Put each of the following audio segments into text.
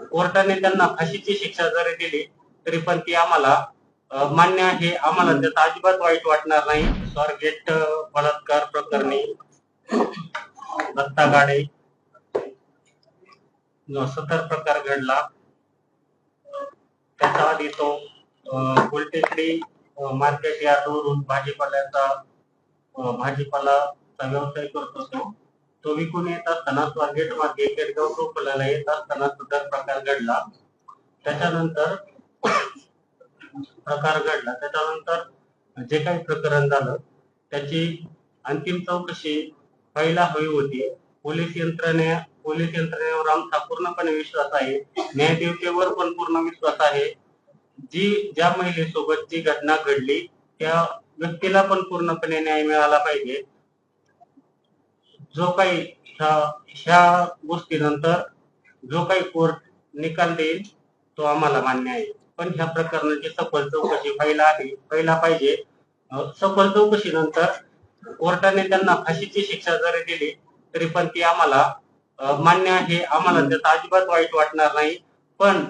कोर्टाने त्यांना फाशीची शिक्षा जरी दिली तरी पण ती आम्हाला मान्य आहे. आम्हाला त्याचा अजिबात वाईट वाटणार नाही. स्वारगेट बलात्कार प्रकरणी दत्ता गाडे जो सतर प्रकार घडला त्याच्या आधी तो गुलटेकडी मार्केट यार्डवरून भाजीपाल्याचा अ, भाजीपालाचा व्यवसाय करत होतो. तो विकून येत असताना स्वारगेट मार्गे केडगाव टोपल्याला येत असताना सुद्धा प्रकार घडला. त्याच्यानंतर प्रकार घडला. त्याच्यानंतर जे काही प्रकरण झालं त्याची अंतिम चौकशी व्हायला हवी होती. पोलीस यंत्रणे पोलीस यंत्रणेवर आमचा पूर्णपणे विश्वास आहे. न्यायदेवतेवर पण पूर्ण विश्वास आहे. जी ज्या महिलेसोबत जी घटना घडली त्या व्यक्तीला पण पूर्णपणे न्याय मिळाला पाहिजे. जो काही ह्या गोष्टीनंतर जो काही कोर्ट निकाल देईल तो आम्हाला मान्य आहे. पण ह्या प्रकरणाची सखोल चौकशी व्हायला हवी व्हायला पाहिजे. सखोल चौकशीनंतर कोर्टाने त्यांना फाशीची शिक्षा जरी दिली तरी पण ती आम्हाला मान्य आहे. आम्हाला त्याचा अजिबात वाईट वाटणार नाही. पण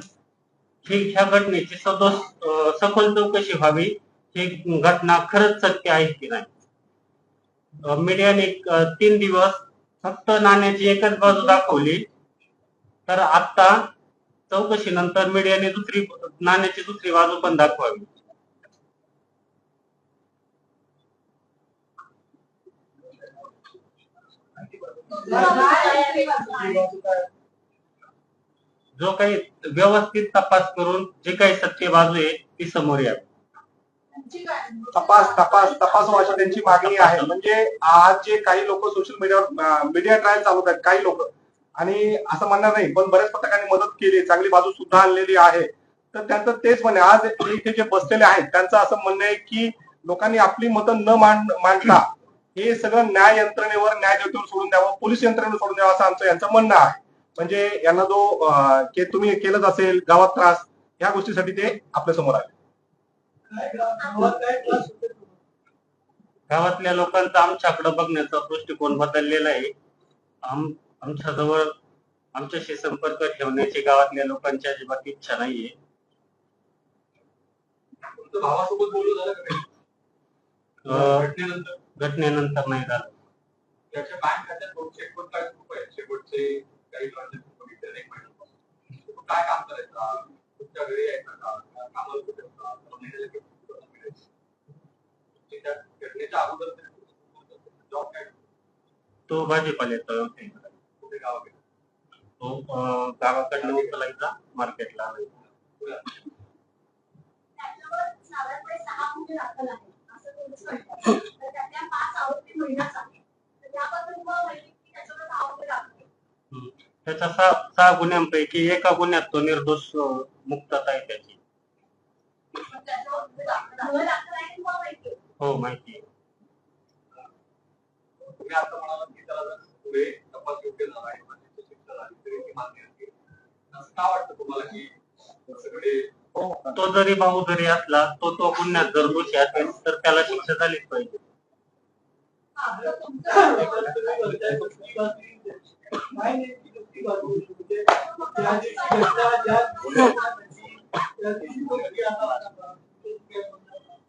ही ह्या घटनेची सदोष सखोल चौकशी व्हावी ही घटना खरंच सत्य आहे की नाही? मीडियाने तीन दिवस फक्त नाण्याची एकच बाजू दाखवली. तर आता चौकशीनंतर मीडियाने दुसरी नाण्याची दुसरी बाजू पण दाखवावी. जो काही व्यवस्थित तपास करून जे काही सत्य बाजू आहे ती समोर यावी. तपास तपास तपास हो, व्हायची त्यांची मागणी आहे. म्हणजे आज जे काही लोक सोशल मीडियावर मीडिया ट्रायल चालवत आहेत काही लोक आणि असं म्हणणार नाही पण बऱ्याच पथकांनी मदत केली चांगली बाजू सुद्धा आणलेली आहे. तर त्यांचं तेच म्हणणे आज इथे जे बसलेले आहेत त्यांचं असं म्हणणं आहे की लोकांनी आपली मतं न मांड मांडता हे सगळं न्याय यंत्रणेवर न्याय देवतेवर सोडून द्यावं पोलीस यंत्रणेवर सोडून द्यावं असं आमचं यांचं म्हणणं आहे. म्हणजे यांना जो तुम्ही केलंच असेल गावात त्रास ह्या गोष्टीसाठी ते आपल्यासमोर आले. गावातल्या लोकांचा आमच्याकडे बघण्याचा दृष्टिकोन बदललेला आहे. आम आमच्याजवळ आमच्याशी संपर्क ठेवण्याची गावातल्या लोकांची अजिबात इच्छा नाहीये. भावासोबत बोलणं झालं का घटनेनंतर? घटनेनंतर नाही झालं. त्याच्या बँक खात्यात शेवटचे काही ट्रान्झॅक्शन बघितले नाही महिन्यापासून. तुम्ही काय काम करायचा तुमच्या घरी यायचा का का कामाला कुठे होता? का महिन्याला किती उत्पन्न मिळायचं? तुमची त्या घटनेच्या अगोदर जॉब काय तो. कुठे गावाकडे तो अं, गावाकडनं उचलायचा मार्केटला आणायचा. त्याच्यावर साधारणपणे सहा गुन्हे दाखल आहेत असं पोलीस म्हणतात तर त्यातल्या पाच आरोपी महिलाच आहेत तर त्याबद्दल तुम्हाला माहिती की त्याच्यावर सहा गुन्हे दाखल आहेत. हम्म. त्याच्या सहा सहा गुन्ह्यांपैकी एका गुन्ह्यात तो निर्दोष अं, मुक्तता आहे त्याची पण त्याच्यावर गुन्हे दाखल गुन्हे दाखल आहे तुम्हाला माहिती आहे. हो माहिती तुम्ही आता म्हणाला की त्याला पुढे तपास योग्य झाला आहे फाशीची शिक्षा झाली तरी ती मान्य आहे. असं का वाटतं तुम्हाला की सगळे तो जरी भाऊ जरी असला तो तो गुन्ह्यात जर दोषी असेल तर त्याला शिक्षा झालीच पाहिजे. हा,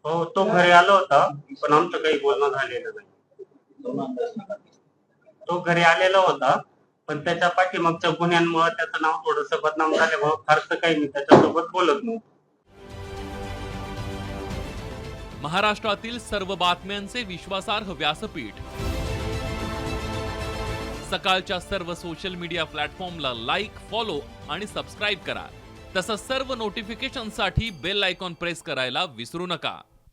हो तो घरी आला होता पण आमचं काही बोलणं झालेलं नाही. तो घरी आलेला होता पण त्याच्या पाठीमागच्या गुन्ह्यांमुळे त्याचं नाव थोडस बदनाम झाल्यामुळे फारसं काही मी त्याच्यासोबत बोलत नाही. महाराष्ट्रातील सर्व बातम्यांचे विश्वासार्ह व्यासपीठ. सकाळच्या सर्व सोशल मीडिया प्लॅटफॉर्मला लाईक फॉलो आणि सबस्क्राईब करा. तसंच सर्व नोटिफिकेशनसाठी बेल आयकॉन प्रेस करायला विसरू नका.